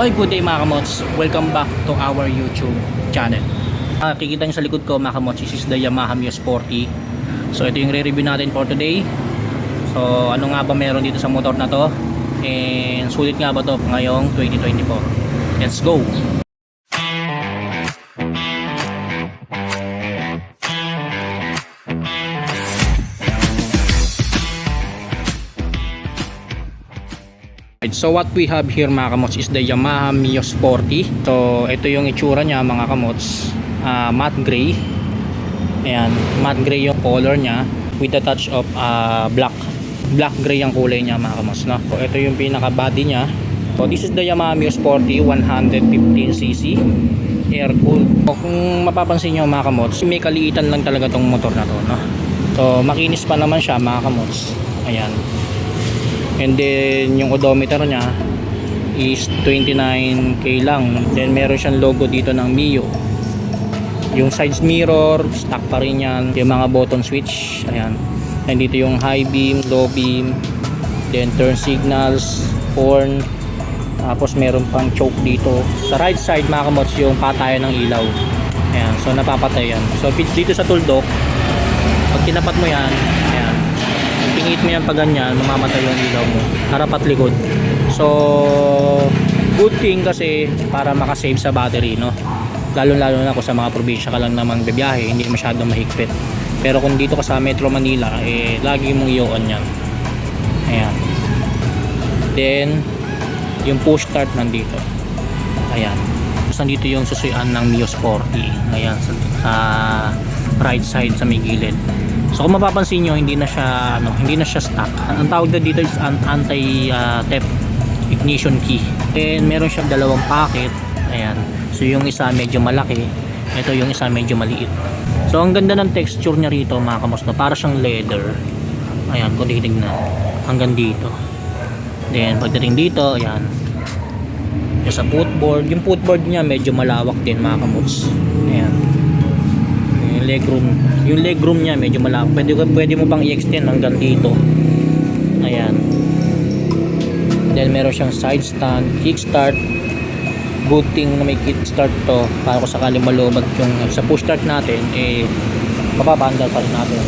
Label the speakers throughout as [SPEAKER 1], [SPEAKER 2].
[SPEAKER 1] Hoy, good day mga kamots. Welcome back to our YouTube channel. Ah, kikita nyo sa likod ko mga kamots, this is the Yamaha Mio Sporty. So ito yung re-review natin for today. So ano nga ba meron dito sa motor na to? And sulit nga ba to ngayong 2024? Let's go! So what we have here mga kamots is the Yamaha Mio Sporty. So ito yung itsura niya mga kamots. Ah, matte gray. Ayan, matte gray yung color niya with a touch of ah, black. Black gray ang kulay niya mga kamots. No? So ito yung pinaka body niya. So this is the Yamaha Mio Sporty 115cc air cooled. So, kung mapapansin nyo mga kamots, may kaliitan lang talaga tong motor na to. No? So makinis pa naman siya mga kamots. Ayan. And then yung odometer niya is 29k lang. Then meron siyang logo dito ng Mio. Yung side mirror, stock pa rin yan. Yung mga button switch, ayan. And dito yung high beam, low beam, then turn signals, horn. Tapos meron pang choke dito. Sa right side mga kamots yung patayan ng ilaw. Ayan, so napapatay yan. So dito sa tuldok, pag tinapat mo yan, pingit mo yan pag ganyan, mamamatay yung ilaw mo. Harap at likod. So, good thing kasi para makasave sa battery, no? Lalo-lalo na kung sa mga probinsya ka lang naman bibiyahe, hindi masyadong mahigpit. Pero kung dito ka sa Metro Manila, eh, lagi mong i-on yan. Ayan. Then, yung push start nandito. Ayan. Tapos nandito yung susuyan ng Mio Sporty. Ayan, sa, sa right side sa may gilid. So kung mapapansin nyo, hindi na siya ano, hindi na siya stock. Ang tawag na dito is an anti uh, ignition key. Then meron siyang dalawang pocket. Ayan. So yung isa medyo malaki, ito yung isa medyo maliit. So ang ganda ng texture niya rito mga kamusta, para siyang leather. Ayan, kung titignan hanggang dito. Then pagdating dito, ayan. Yung sa footboard, yung footboard niya medyo malawak din mga kamuts. Ayan yung legroom yung legroom niya medyo malaki. Pwede, pwede mo pang i-extend hanggang dito. Ayan. Then meron siyang side stand kickstart good thing na may kickstart to para kung sakaling malubag yung sa push start natin eh mapapandal pa rin natin.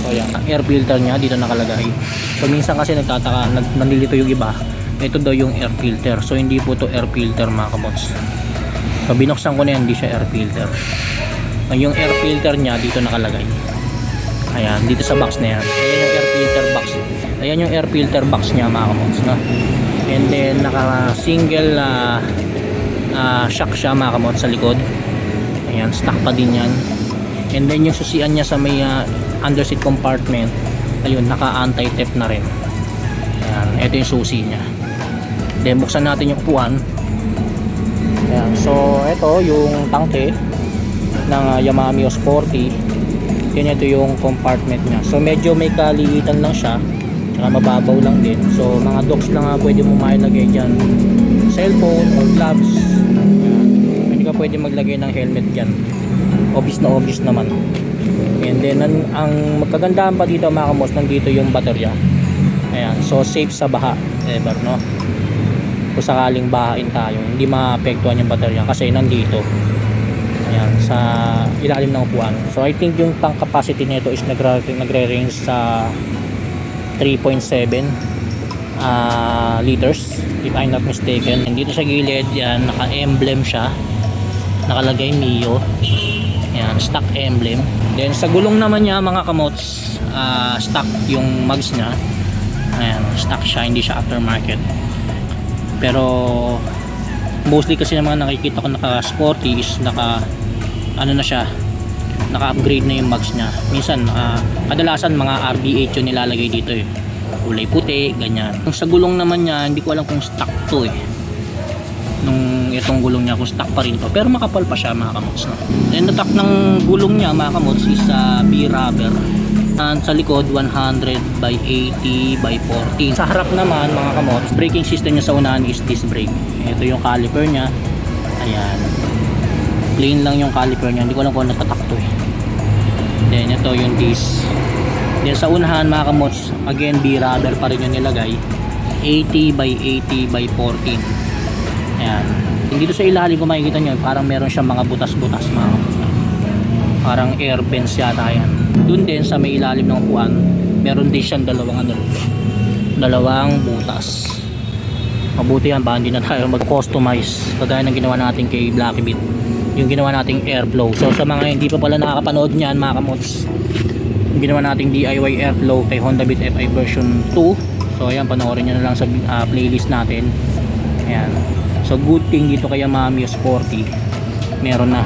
[SPEAKER 1] So yan air filter niya dito nakalagay. So minsan kasi nagtataka nag, nanlilito yung iba. Ito daw yung air filter. So hindi po to air filter mga kabots. So binuksan ko na yan hindi siya air filter yung air filter niya dito nakalagay. Ayan dito sa box na yan. Ayan yung air filter box. Ayan yung air filter box niya mga kamots no? and then naka single uh, uh, shock siya mga kamots sa likod. Ayan stock pa din yan. And then yung susian niya sa may uh, under seat compartment ayun naka anti theft na rin. Ayan ito yung susi niya. Then buksan natin yung puwan ayan so ito yung tangke ng uh, Yamaha Mio Sporty yun ito yung compartment niya. So medyo may kaliitan lang siya tsaka mababaw lang din. So mga docks lang nga pwede mo mailagay dyan. Cellphone or gloves. Hindi ka pwede maglagay ng helmet dyan. Obvious na obvious naman. And then ang, ang magkagandahan pa dito mga kamos nandito yung baterya. Ayan. So safe sa baha ever no? Kung sakaling bahain tayo hindi maapektuhan yung baterya kasi nandito Ayan, sa ilalim ng upuan. So I think yung tank capacity nito is nagre- nagre-range sa 3.7 uh, liters if I'm not mistaken. And dito sa gilid, yan, naka-emblem siya. Nakalagay Mio. Ayan, stock emblem. Then sa gulong naman niya mga kamots, uh, stock yung mags niya. Ayan, stock siya, hindi siya aftermarket. Pero mostly kasi ng mga nakikita ko naka sporty is naka ano na siya naka-upgrade na yung mags niya. Minsan uh, kadalasan mga RD8 yung nilalagay dito eh. Kulay puti, ganyan. Sa gulong naman niya, hindi ko alam kung stock to eh. Nung itong gulong niya kung stock pa rin to. Pero makapal pa siya mga kamots no? and the top ng gulong niya mga kamots is uh, B-rubber. And sa likod 100 by 80 by 14 sa harap naman mga kamots braking system niya sa unahan is disc brake. Ito yung caliper niya. Ayan plain lang yung caliper niya hindi ko alam kung natatakto eh then ito yung disc then sa unahan mga kamots again B rubber pa rin yung nilagay 80 by 80 by 14 Ayan. Dito sa ilalim kung makikita nyo, parang meron siyang mga butas-butas mga kamots. Parang air vents yata yan. Doon din sa may ilalim ng upuan, meron din siyang dalawang ano. Dalawang butas. Mabuti yan, baka hindi na tayo mag-customize kagaya ng ginawa natin kay Blacky Beat yung ginawa nating airflow so sa mga hindi pa pala nakakapanood niyan mga kamots yung ginawa nating DIY airflow kay Honda Beat FI version 2 so ayan panoorin nyo na lang sa ah, playlist natin. Ayan. So good thing dito kay Yamaha Sporty meron na.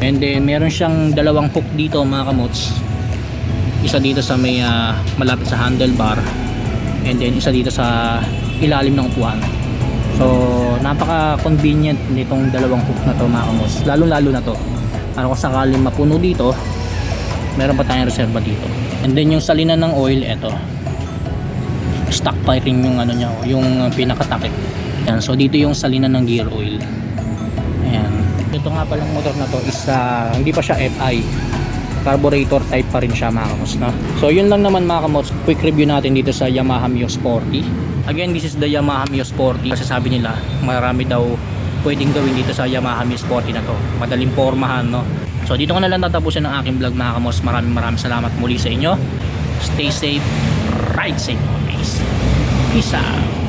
[SPEAKER 1] And then meron siyang dalawang hook dito mga kamots isa dito sa may ah, malapit sa handlebar. And then isa dito sa ilalim ng upuan. So napaka convenient nitong dalawang hook na to mga kamos lalo lalo na to. Ano kung sakaling mapuno dito meron pa tayong reserva dito. And then yung salinan ng oil eto. Stock rin yung ano niya yung pinakatakip yan so dito yung salinan ng gear oil. Ayan. Ito nga palang motor na to is ah, hindi pa siya FI carburetor type pa rin siya mga kamos no? so yun lang naman mga kamos quick review natin dito sa Yamaha Mio Sporty again this is the Yamaha Mio Sporty. Kasi sabi nila marami daw pwedeng gawin dito sa Yamaha Mio Sporty na to. Madaling pormahan no? So dito ko na lang tatapusin ang aking vlog mga kamos. Maraming maraming salamat muli sa inyo. Stay safe. Ride safe always peace out